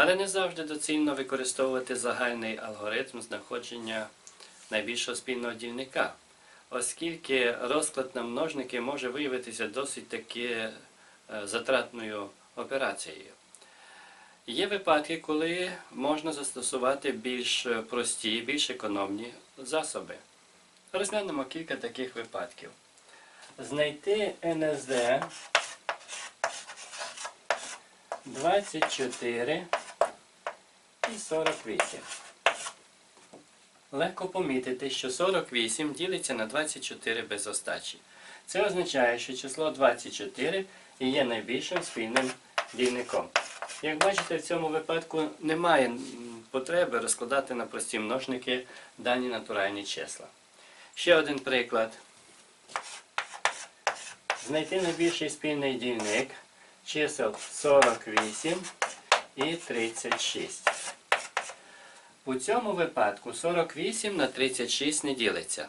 Але не завжди доцільно використовувати загальний алгоритм знаходження найбільшого спільного дільника, оскільки розклад на множники може виявитися досить таки е, затратною операцією. Є випадки, коли можна застосувати більш прості, більш економні засоби. Розглянемо кілька таких випадків. Знайти НСД 24 і 48. Легко помітити, що 48 ділиться на 24 без остачі. Це означає, що число 24 є найбільшим спільним дільником. Як бачите, в цьому випадку немає потреби розкладати на прості множники дані натуральні числа. Ще один приклад. Знайти найбільший спільний дільник чисел 48 і 36. У цьому випадку 48 на 36 не ділиться.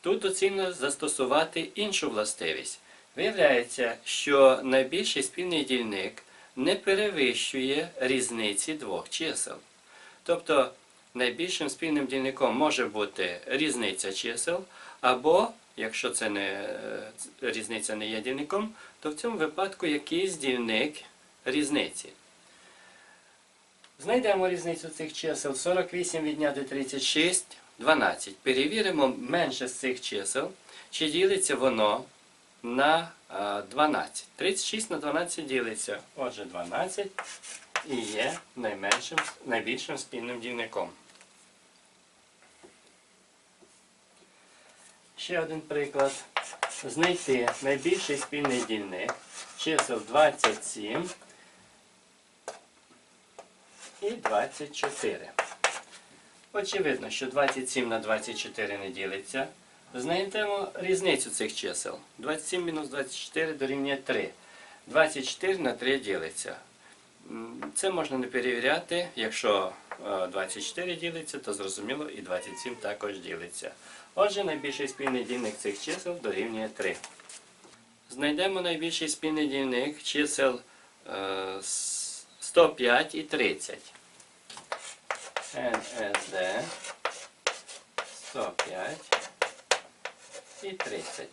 Тут доцільно застосувати іншу властивість. Виявляється, що найбільший спільний дільник не перевищує різниці двох чисел. Тобто найбільшим спільним дільником може бути різниця чисел, або, якщо це не, е, різниця не є дільником, то в цьому випадку якийсь дільник різниці. Знайдемо різницю цих чисел. 48 відняти 36, 12. Перевіримо менше з цих чисел, чи ділиться воно на 12. 36 на 12 ділиться. Отже, 12 і є найменшим, найбільшим спільним дільником. Ще один приклад. Знайти найбільший спільний дільник чисел 27 і 24. Очевидно, що 27 на 24 не ділиться. Знайдемо різницю цих чисел. 27 мінус 24 дорівнює 3. 24 на 3 ділиться. Це можна не перевіряти. Якщо е, 24 ділиться, то зрозуміло і 27 також ділиться. Отже, найбільший спільний дільник цих чисел дорівнює 3. Знайдемо найбільший спільний дільник чисел е, с- 105 і 30. НСД 105 і 30.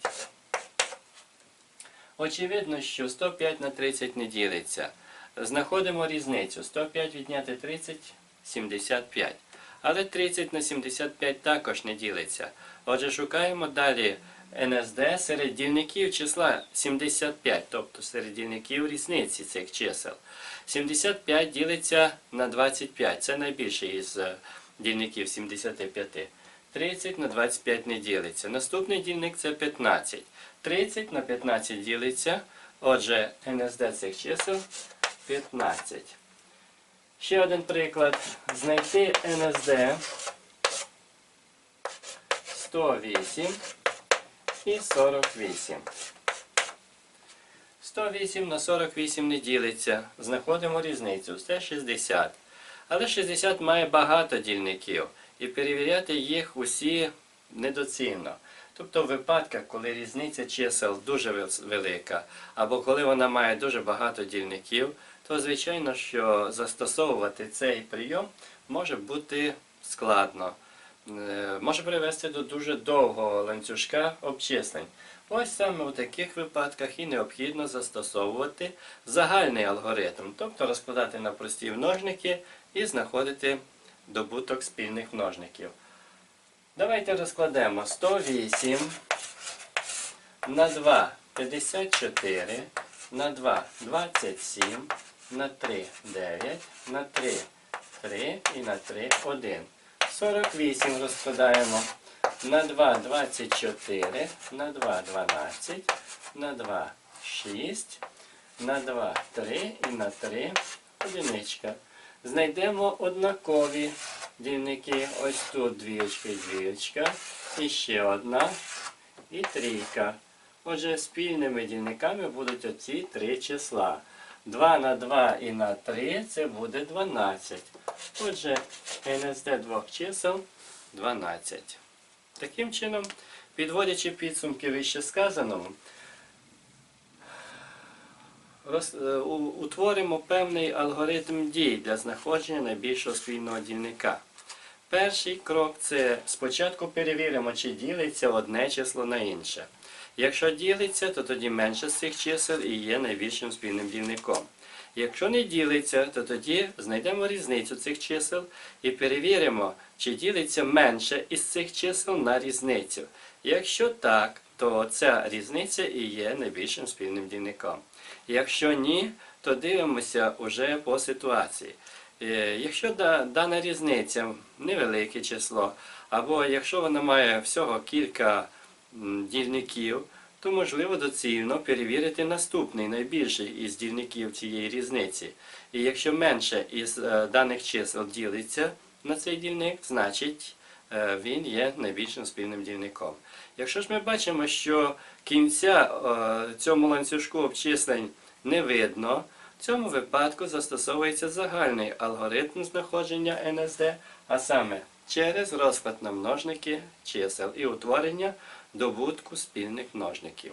Очевидно, що 105 на 30 не ділиться. Знаходимо різницю. 105 відняти 30 75. Але 30 на 75 також не ділиться. Отже, шукаємо далі НСД серед дільників числа 75, тобто серед дільників різниці цих чисел. 75 ділиться на 25. Це найбільший із е, дільників 75. 30 на 25 не ділиться. Наступний дільник це 15. 30 на 15 ділиться. Отже, НСД цих чисел 15. Ще один приклад. Знайти НСД 108 і 48. 108 на 48 не ділиться. Знаходимо різницю. Це 60. Але 60 має багато дільників. І перевіряти їх усі недоцільно. Тобто в випадках, коли різниця чисел дуже велика, або коли вона має дуже багато дільників, то звичайно, що застосовувати цей прийом може бути складно. Е, Може привести до дуже довгого ланцюжка обчислень. Ось саме у таких випадках і необхідно застосовувати загальний алгоритм, тобто розкладати на прості множники і знаходити добуток спільних множників. Давайте розкладемо 108 на 2 54, на 2 27, на 3 9, на 3 3 і на 3 1. 48 розкладаємо на 2 24, на 2 12, на 2 6, на 2 3 і на 3 одиничка. Знайдемо однакові дільники. Ось тут двічка і двічка. І ще одна. І трійка. Отже, спільними дільниками будуть оці три числа. 2 на 2 і на 3 це буде 12. Отже, НСД двох чисел 12. Таким чином, підводячи підсумки вище сказаному, е, утворимо певний алгоритм дій для знаходження найбільшого спільного дільника. Перший крок це спочатку перевіримо, чи ділиться одне число на інше. Якщо ділиться, то тоді менше з цих чисел і є найбільшим спільним дільником. Якщо не ділиться, то тоді знайдемо різницю цих чисел і перевіримо, чи ділиться менше із цих чисел на різницю. Якщо так, то ця різниця і є найбільшим спільним дільником. Якщо ні, то дивимося уже по ситуації. Е, Якщо дана різниця невелике число, або якщо вона має всього кілька дільників, то можливо доцільно перевірити наступний найбільший із дільників цієї різниці. І якщо менше із е, даних чисел ділиться на цей дільник, значить е, він є найбільшим спільним дільником. Якщо ж ми бачимо, що кінця е, цьому ланцюжку обчислень не видно, в цьому випадку застосовується загальний алгоритм знаходження НСД, а саме через розклад на множники чисел і утворення добутку спільних множників.